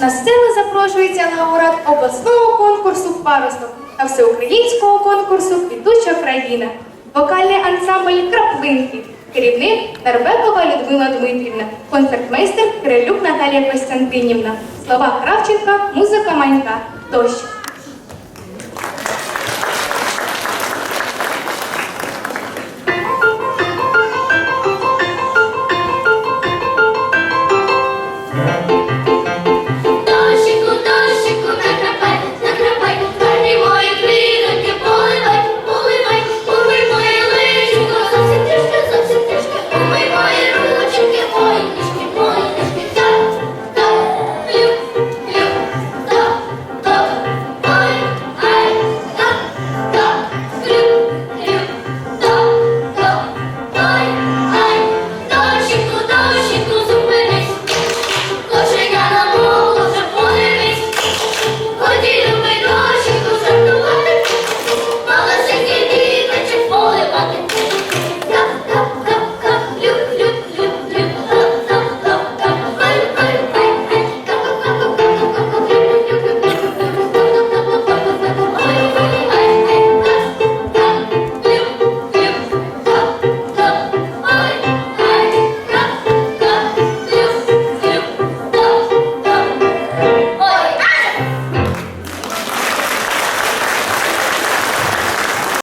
На сцену запрошується лауреат обласного конкурсу «Парусок» та всеукраїнського конкурсу Квітуча країна. Вокальний ансамбль Краплинки. Керівник Нарбекова Людмила Дмитрівна, концертмейстер Кирилюк Наталія Костянтинівна, слова Кравченка, музика Манька тощо.